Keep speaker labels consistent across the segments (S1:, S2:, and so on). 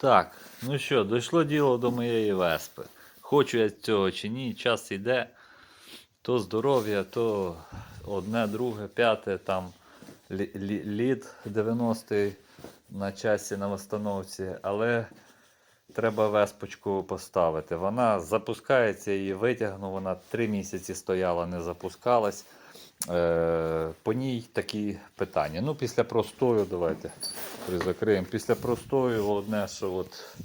S1: Так, ну що, дійшло діло до моєї веспи. Хочу я цього чи ні, час йде. То здоров'я, то одне, друге, п'яте, там лі- лі- лід 90-й на часі на восстановці, але треба веспочку поставити. Вона запускається, її витягну, вона три місяці стояла, не запускалась. Е, по ній такі питання. Ну, після простою, давайте призакриємо. Після простою, одне, що от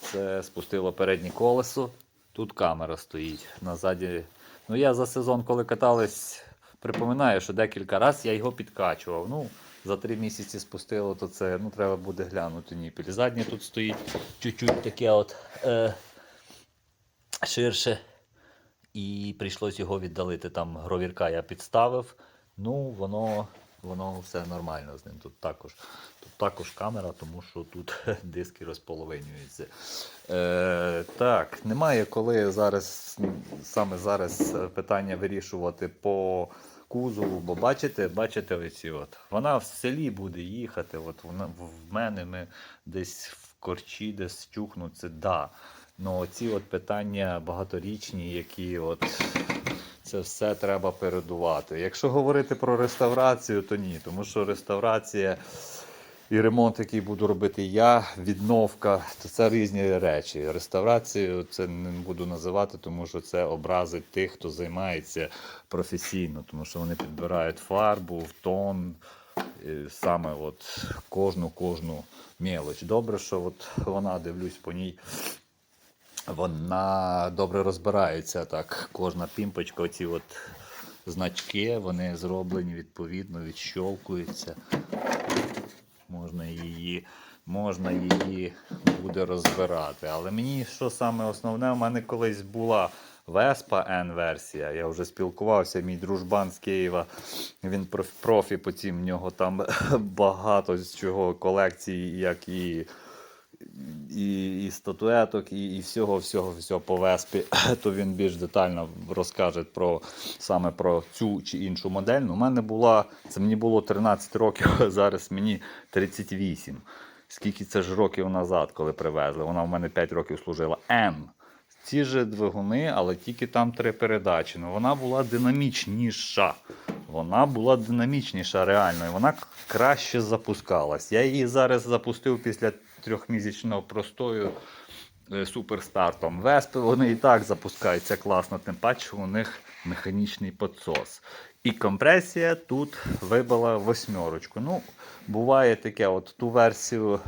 S1: це спустило переднє колесо. Тут камера стоїть назаді. Ну, я за сезон, коли катались, припоминаю, що декілька разів я його підкачував. Ну, за три місяці спустило, то це ну, треба буде глянути ніпіль. Заднє тут стоїть чуть-чуть таке от е, ширше. І прийшлось його віддалити. Там гровірка я підставив. Ну, воно, воно все нормально з ним. Тут також, тут також камера, тому що тут диски розполовинюються. Е, так, немає коли зараз, саме зараз питання вирішувати по кузову, бо бачите, бачите оці от. Вона в селі буде їхати. От вона в мене ми десь в корчі, десь чухнуть, це да. Ну, ці от питання багаторічні, які от це все треба передувати. Якщо говорити про реставрацію, то ні, тому що реставрація і ремонт, який буду робити я, відновка, то це різні речі. Реставрацію це не буду називати, тому що це образить тих, хто займається професійно, тому що вони підбирають фарбу, тон. Саме от кожну кожну мелоч. Добре, що от вона дивлюсь по ній. Вона добре розбирається так. Кожна пімпочка, оці от значки, вони зроблені відповідно, відщолкуються. Можна її, можна її буде розбирати. Але мені що саме основне, у мене колись була Vespa N-версія. Я вже спілкувався, мій дружбан з Києва. Він проф- профі, потім в нього там багато з чого колекції, як і і, і статуеток, і, і всього, всього, всього по веспі, то він більш детально розкаже про саме про цю чи іншу модель. Ну, У мене була, це мені було 13 років, а зараз мені 38. Скільки це ж років назад, коли привезли? Вона в мене 5 років служила. М. Ці ж двигуни, але тільки там три передачі. Ну, вона була динамічніша. Вона була динамічніша реально, і вона краще запускалась. Я її зараз запустив після трьохмісячного простою е, суперстартом. Веспи вони і так запускаються класно, тим паче у них механічний підсос. І компресія тут вибила восьмерочку. Ну, буває таке, от ту версію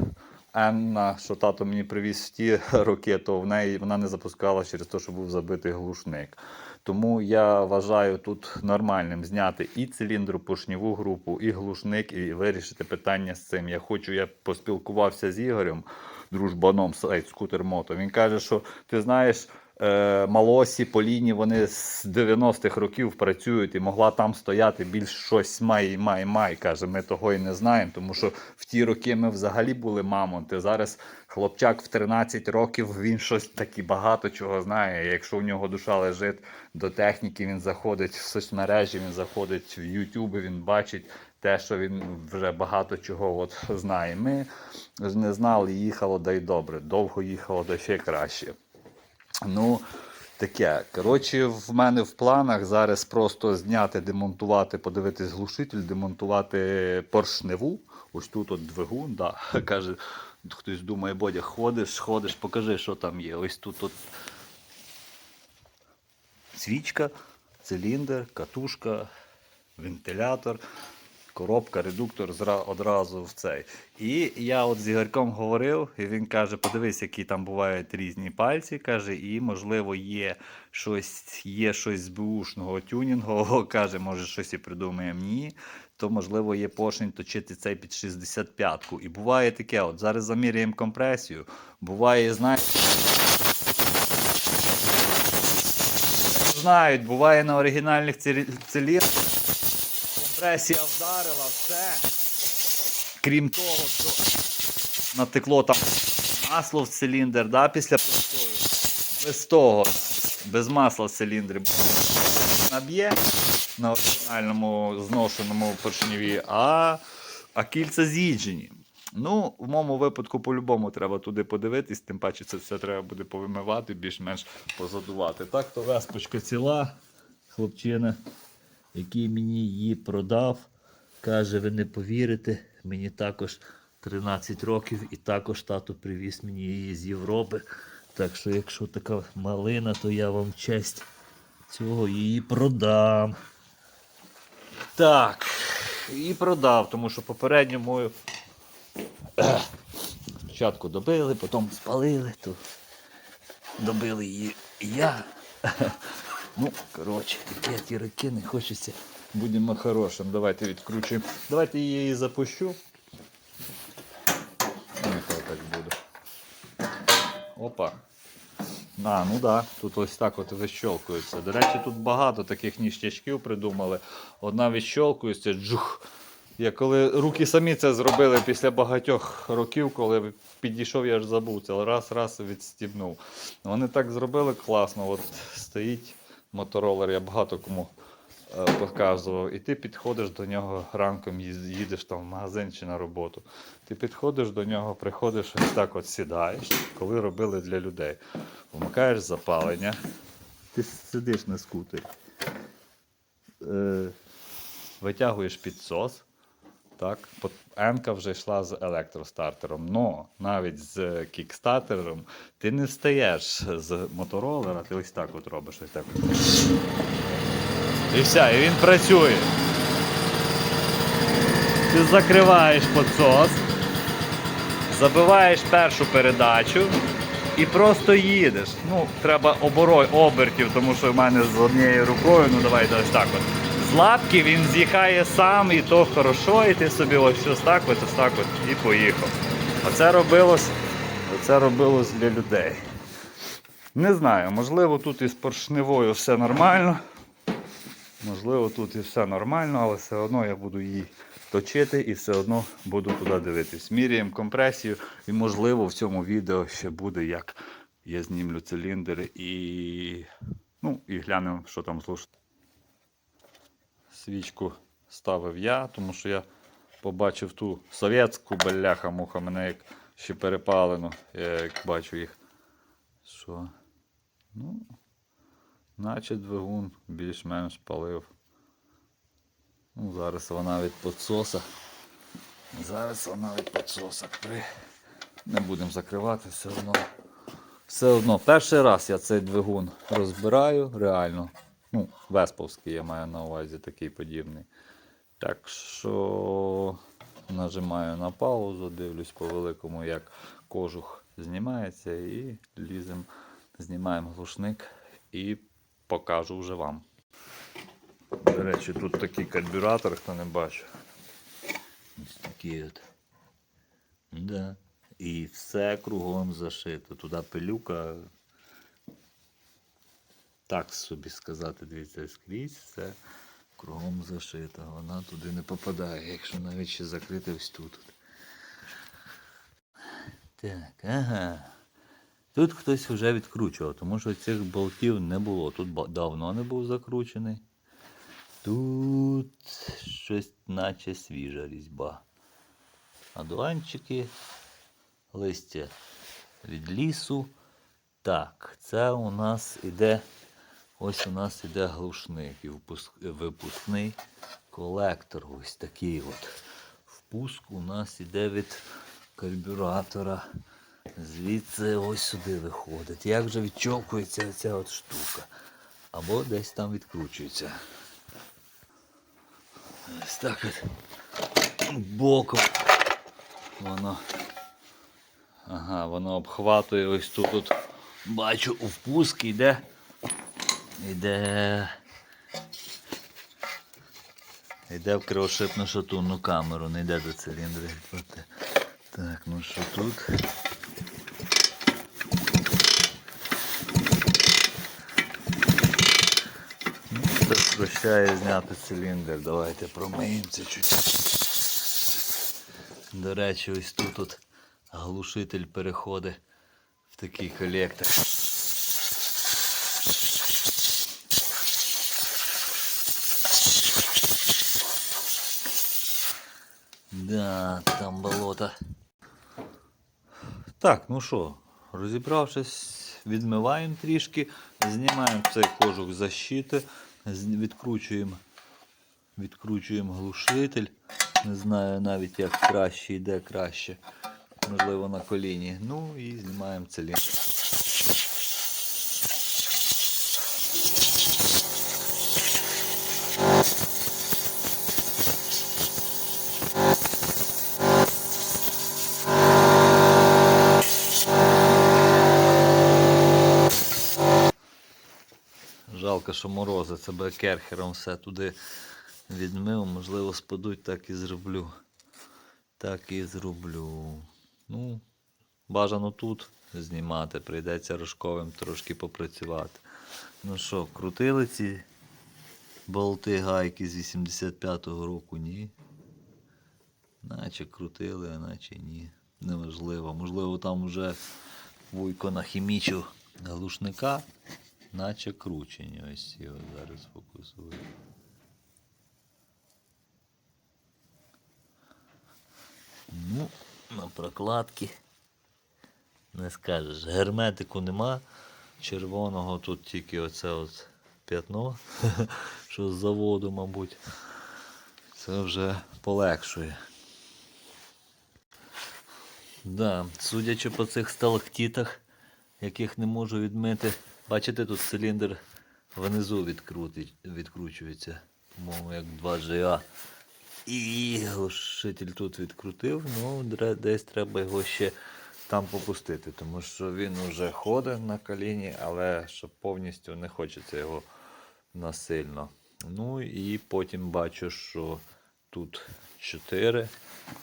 S1: N, що тато мені привіз в ті роки, то в неї вона не запускала через те, що був забитий глушник. Тому я вважаю тут нормальним зняти і циліндру, поршневу групу, і глушник, і вирішити питання з цим. Я хочу, я поспілкувався з Ігорем, дружбаном сайт Скутер Мото. Він каже, що ти знаєш. Е, Малосі Поліні, вони з 90-х років працюють і могла там стояти більш щось май, май, май. Каже, ми того і не знаємо, тому що в ті роки ми взагалі були мамонти. Зараз хлопчак в 13 років він щось таки багато чого знає. Якщо у нього душа лежить до техніки, він заходить в соцмережі, він заходить в YouTube, він бачить те, що він вже багато чого от знає. Ми не знали, їхало да й добре. Довго їхало, да ще краще. Ну, таке. Коротше, в мене в планах зараз просто зняти, демонтувати, подивитись глушитель, демонтувати поршневу. Ось тут от двигун, да. каже, хтось думає, Бодя, ходиш, ходиш, покажи, що там є. Ось тут от свічка, циліндр, катушка, вентилятор, коробка, редуктор зра- одразу в цей. І я от з Ігорьком говорив, і він каже: подивись, які там бувають різні пальці. каже, і можливо є щось, є щось з бушного тюнінгового. Каже, може, щось і придумаємо. Ні. То можливо є поршень точити цей під 65-ку. І буває таке: от зараз заміряємо компресію. Буває, знаєте. Знають, буває на оригінальних цилі- циліндрах. Компресія вдарила, все. Крім того, що натекло там масло в циліндр, да, після простою. Без того, без масла в циліндрі. Наб'є на оригінальному зношеному поршневі, а, а кільця з'їджені. Ну, в моєму випадку по-любому треба туди подивитись, тим паче це все треба буде повимивати, більш-менш позадувати. Так, то веспочка ціла, хлопчина, який мені її продав, каже, ви не повірите, мені також 13 років і також тато привіз мені її з Європи. Так що, якщо така малина, то я вам честь цього її продам. Так, і продав, тому що попередньо мою Спочатку добили, потім спалили, то добили її я. Ну, коротше, такі ті роки не хочеться. Будемо хорошим. Давайте відкручуємо. Давайте я її запущу. Нехай так буде. Опа. А, ну да, тут ось так от вищолкується. До речі, тут багато таких ніштячків придумали. Одна відщолкується, джух. Я коли руки самі це зробили після багатьох років, коли підійшов, я ж забув це, раз, раз відстібнув. Вони так зробили класно. От стоїть моторолер, я багато кому е, показував. І ти підходиш до нього ранком, їдеш там в магазин чи на роботу. Ти підходиш до нього, приходиш ось так от сідаєш, коли робили для людей. Вмикаєш запалення, ти сидиш на скутері. Е, витягуєш підсос. Так, Енка вже йшла з електростартером. Но навіть з кікстартером ти не встаєш з моторолера, ти ось так от робиш. Ось так. І все, і він працює. Ти закриваєш підсос, забиваєш першу передачу і просто їдеш. Ну, треба оборой обертів, тому що в мене з однією рукою, ну давайте ось так от. Лапки він з'їхає сам, і то хорошо, і ти собі ось ось так, от, ось так от, і поїхав. Оце робилось, оце робилось для людей. Не знаю, можливо, тут із поршневою все нормально. Можливо, тут і все нормально, але все одно я буду її точити і все одно буду туди дивитись. Міряємо компресію, і можливо в цьому відео ще буде, як я знімлю циліндр і, ну, і глянемо, що там слушати. Свічку ставив я, тому що я побачив ту совєтську бляха муха, мене як ще перепалено, я як бачу їх. Що? Ну, наче двигун більш-менш палив. Ну, зараз вона від підсоса. Зараз вона від підсоса. При... Не будемо закривати все одно. Все одно, перший раз я цей двигун розбираю, реально. Ну, Весповський я маю на увазі такий подібний. Так що нажимаю на паузу, дивлюсь по великому, як кожух знімається, і лізем, знімаємо глушник і покажу вже вам. До речі, тут такий карбюратор, хто не бачив. Ось такий от. Да. І все кругом зашито. Туди пилюка. Так собі сказати, дивіться, скрізь все кругом зашито. Вона туди не попадає, якщо навіть ще закрити ось тут. Так, ага. Тут хтось вже відкручував, тому що цих болтів не було. Тут давно не був закручений. Тут щось наче свіжа різьба. Адуанчики, листя від лісу. Так, це у нас іде. Ось у нас іде глушник і випускний колектор. Ось такий от. Впуск у нас іде від карбюратора. Звідси ось сюди виходить. Як же відчовкується ця от штука? Або десь там відкручується. Ось так от боком. Воно. Ага, воно обхватує ось тут. От, бачу, у впуск йде. Йде. Йде в кривошипну шатунну камеру, не йде до циліндра. Так, ну що тут? Ну, прощає зняти циліндр. Давайте промиємо це чуть. До речі, ось тут от глушитель переходить в такий колектор. Да, там болото. Так, ну що, розібравшись, відмиваємо трішки, знімаємо цей кожух защити, відкручуємо, відкручуємо глушитель. Не знаю навіть як краще йде краще. Можливо на коліні. Ну і знімаємо циліндр. Що морози, це би керхером все туди відмив. Можливо, спадуть, так і зроблю. Так і зроблю. Ну, бажано тут знімати, прийдеться рожковим трошки попрацювати. Ну що, крутили ці болти гайки з 85-го року, ні. Наче крутили, а наче ні. Неважливо. Можливо, там вже вуйко нахімічив глушника, наче кручені. Ось його зараз фокусую. Ну, на прокладки. Не скажеш. Герметику нема. Червоного тут тільки оце от п'ятно, що з заводу, мабуть. Це вже полегшує. Да, судячи по цих сталактитах, яких не можу відмити, бачите, тут циліндр внизу відкручується, по-моєму, як 2GA. І глушитель тут відкрутив, ну десь треба його ще там попустити, тому що він вже ходить на коліні, але щоб повністю не хочеться його насильно. Ну і потім бачу, що тут 4,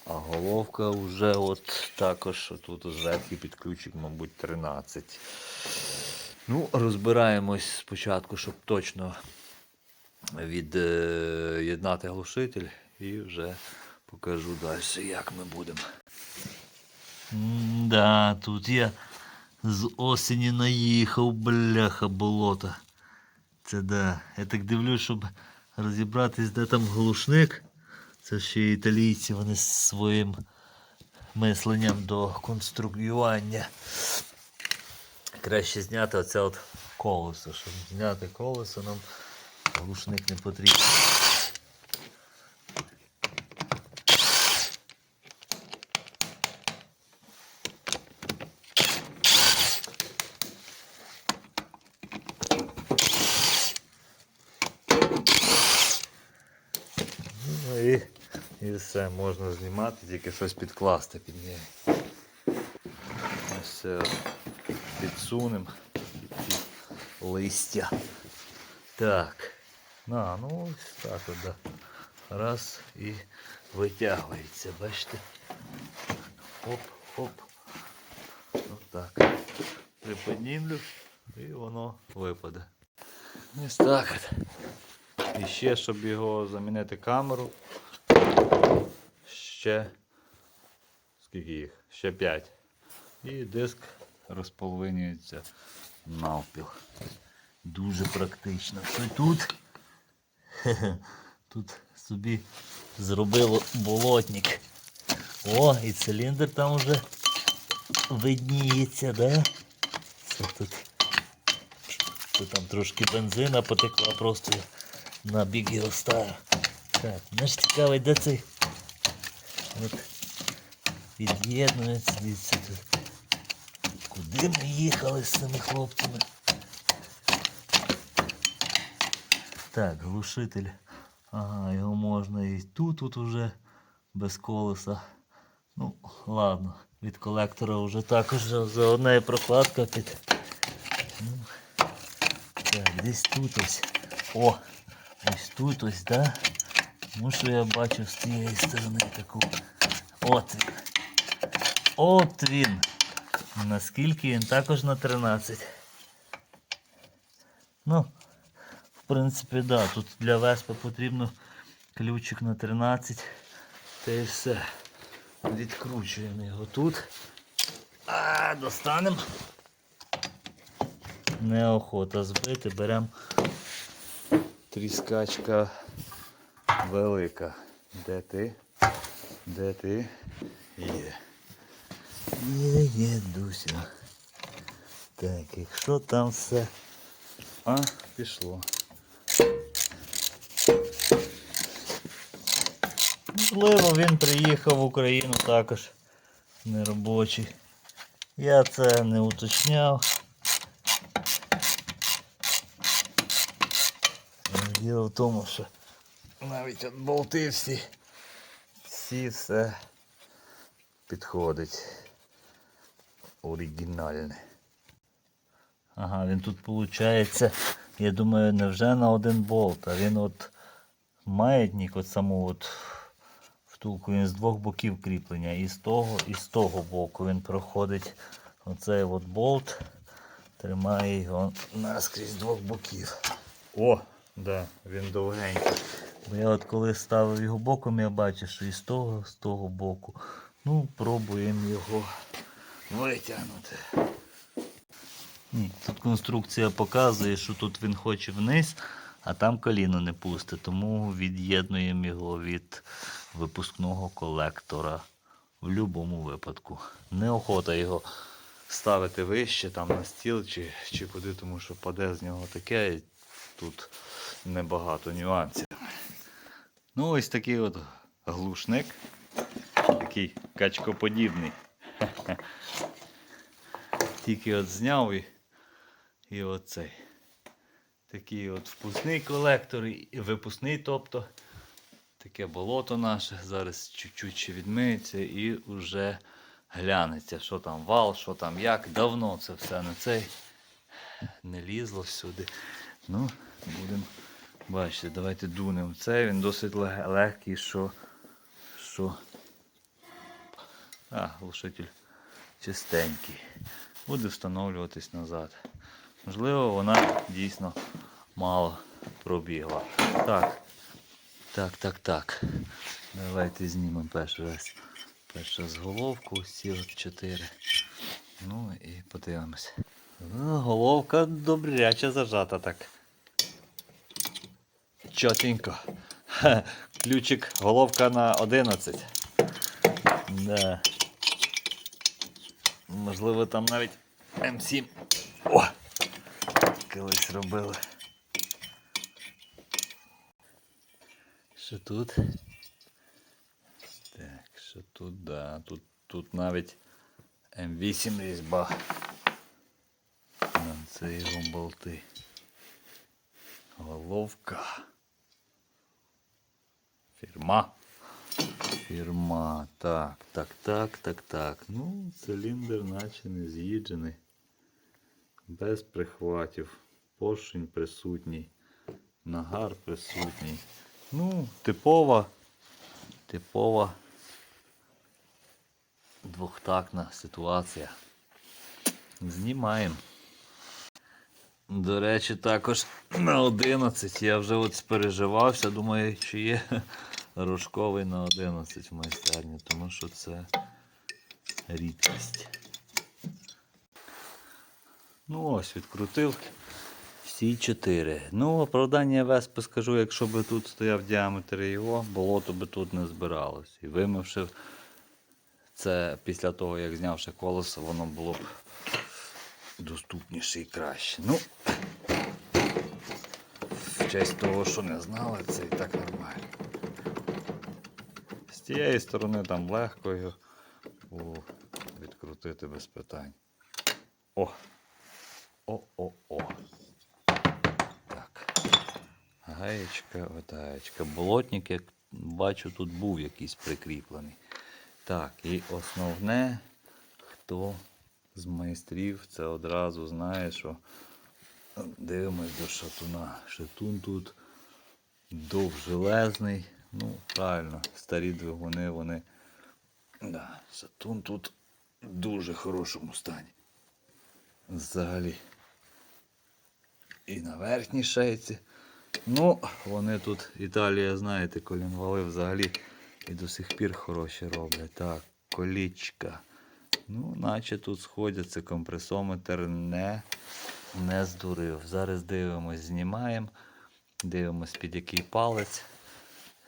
S1: а головка вже от також тут зверху під ключик, мабуть, 13. Ну, розбираємось спочатку, щоб точно від'єднати глушитель і вже покажу далі, як ми будемо. Да, тут я з осені наїхав, бляха, болота. Це да. Я так дивлюсь, щоб розібратись, де там глушник. Це ще італійці, вони своїм мисленням до конструювання. Краще зняти оце от колесо. Щоб зняти колесо, нам глушник не потрібен. Ну і, все, можна знімати, тільки щось підкласти під неї. Ось підсунемо ці листя. Так. На, ну ось так от, да. Раз і витягується, бачите? Оп, оп. Отак. Приподнімлю і воно випаде. Ось так от. І ще, щоб його замінити камеру. Ще. Скільки їх? Ще 5. І диск розполовинюється навпіл. Дуже практично. Що тут? Тут собі зробило болотник. О, і циліндр там вже видніється, да? Це тут. Тут там трошки бензина потекла, просто на бік його ставив. Так, знаєш цікавий, де цей? От від'єднується звідси тут. Куди ми їхали з цими хлопцями? Так, глушитель. Ага, його можна і тут, тут уже без колеса. Ну, ладно, від колектора вже також заодна і прокладка під. Ну, так, десь тут ось. О! Ось тут ось, да? Ну що я бачу з цієї сторони таку. От він. От він. Наскільки він також на 13. Ну, в принципі, да, тут для Веспи потрібно ключик на 13. Та і все. Відкручуємо його тут. А, достанемо. Неохота збити, беремо тріскачка велика. Де ти? Де ти? Є. Є, є, Дуся. Так, якщо там все. А, пішло. Можливо, він приїхав в Україну також неробочий. Я це не уточняв. Діло в тому, що навіть от болти всі, всі все підходить. Оригінальне. Ага, він тут виходить, я думаю, не вже на один болт, а він от маятник, от саму от втулку, він з двох боків кріплення. І з того, і з того боку він проходить оцей от болт, тримає його наскрізь з двох боків. О, да, він довгенький. Бо я от коли ставив його боком, я бачив, що і з того, з того боку. Ну, пробуємо його витягнути. Ні, тут конструкція показує, що тут він хоче вниз, а там коліно не пусте, тому від'єднуємо його від випускного колектора в будь-якому випадку. Неохота його ставити вище там на стіл чи, чи куди, тому що паде з нього таке, і тут небагато нюансів. Ну, ось такий от глушник, такий качкоподібний. Тільки от зняв і, і оцей. Такий от впускний колектор і випускний, тобто таке болото наше. Зараз чуть-чуть відмиється і вже глянеться, що там вал, що там як. Давно це все на цей не лізло всюди. Ну, будемо бачити, давайте дунемо. Це він досить лег- легкий, що. що... А, глушитель чистенький. Буде встановлюватись назад. Можливо, вона дійсно мало пробігла. Так. Так, так, так. Давайте знімемо перший раз. Перша з головку, ці от чотири. Ну і подивимось. Ну, головка добряче зажата так. Чотенько. Ключик, головка на 11. Да. Можливо, там навіть М7. О! Колись робили. Що тут? Так, що тут, да. Тут, тут навіть М8 різьба. Це його болти. Головка. Фірма. Фірма. Так, так, так, так, так. Ну, циліндр наче не з'їджений. Без прихватів. Поршень присутній. Нагар присутній. Ну, типова, типова двохтактна ситуація. Знімаємо. До речі, також на 11. Я вже от спереживався, думаю, чи є рожковий на 11 в майстерні, тому що це рідкість. Ну ось, відкрутив всі чотири. Ну, оправдання Веспи скажу, якщо би тут стояв діаметр його, болото би тут не збиралось. І вимивши це після того, як знявши колесо, воно було б доступніше і краще. Ну, в честь того, що не знали, це і так нормально. З тієї сторони там легко його відкрутити без питань. О! О-о-о. Так. Гаєчка, от гаєчка. Болотник, як бачу, тут був якийсь прикріплений. Так, і основне, хто з майстрів це одразу знає, що дивимось до шатуна. Шатун тут довжелезний. Ну, правильно, старі двигуни, вони. Да, шатун тут в дуже хорошому стані. Взагалі. І на верхній шейці. Ну, вони тут, Італія, знаєте, колінвали взагалі і до сих пір хороші роблять. Так, колічка. Ну, наче тут сходяться, компресометр не, не здурив. Зараз дивимось, знімаємо, дивимось під який палець,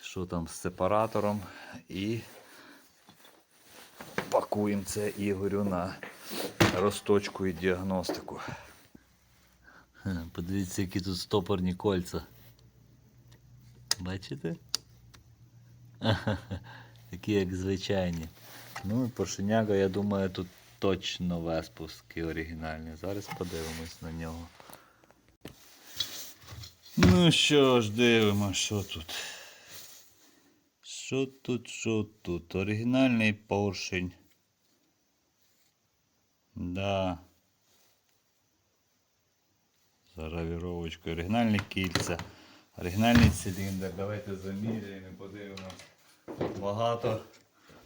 S1: що там з сепаратором і пакуємо це Ігорю на розточку і діагностику. Подивіться, які тут стопорні кольця. Бачите? Такі як звичайні. Ну і поршеняга, я думаю, тут точно веспуски оригінальні. Зараз подивимось на нього. Ну що ж, дивимося, що тут. Що тут, що тут? Оригінальний поршень. Да. Заравіровочка. Оригінальні кільця. Оригінальний циліндр. Давайте заміряємо і подивимося. Багато.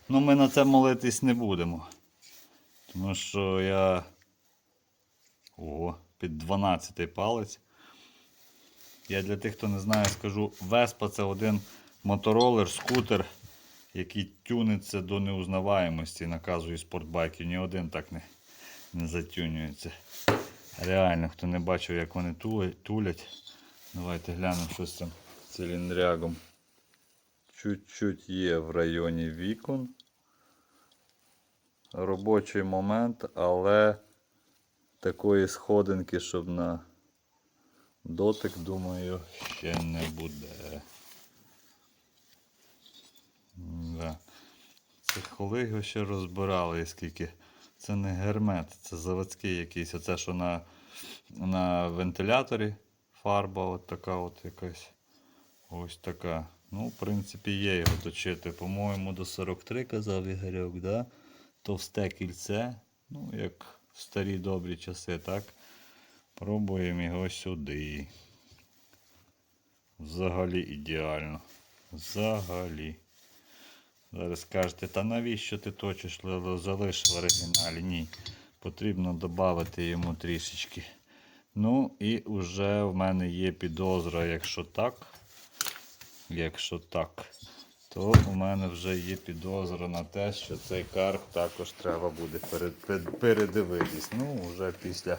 S1: Ну ми на це молитись не будемо. Тому що я. Ого, під 12 палець. Я для тих, хто не знає, скажу, Веспа це один моторолер, скутер, який тюниться до неузнаваємості, наказує спортбайків. Ні один так не, не затюнюється. Реально, хто не бачив, як вони тулять. Давайте глянемо, що з цим циліндрягом. Чуть-чуть є в районі вікон. Робочий момент, але такої сходинки, щоб на дотик, думаю, ще не буде. Да. Це коли його ще розбирали, і скільки. Це не гермет, це заводський якийсь. Оце, що на, на вентиляторі фарба от така от якась. Ось така. Ну, в принципі, є його точити. По-моєму, до 43 казав Ігорьок, да? Товсте кільце. Ну, як в старі добрі часи, так? Пробуємо його сюди. Взагалі ідеально. Взагалі. Зараз скажете, та навіщо ти точиш, залиш в оригіналі? Ні. Потрібно додати йому трішечки. Ну і вже в мене є підозра, якщо так. Якщо так, то у мене вже є підозра на те, що цей карп також треба буде передивитись. Ну, вже після,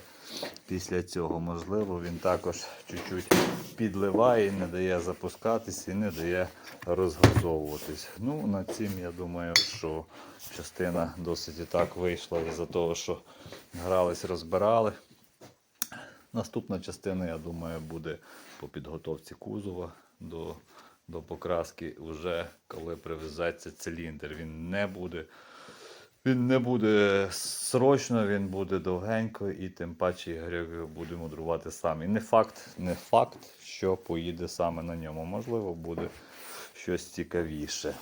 S1: після цього, можливо, він також чуть-чуть підливає, не дає запускатись і не дає розгазовуватись. Ну, над цим я думаю, що частина досить і так вийшла із-за того, що грались, розбирали. Наступна частина, я думаю, буде по підготовці кузова до, до покраски, вже коли привезеться циліндр. Він не буде. Він не буде срочно, він буде довгенько і тим паче Ігор буде мудрувати сам. І не факт, не факт, що поїде саме на ньому. Можливо, буде щось цікавіше.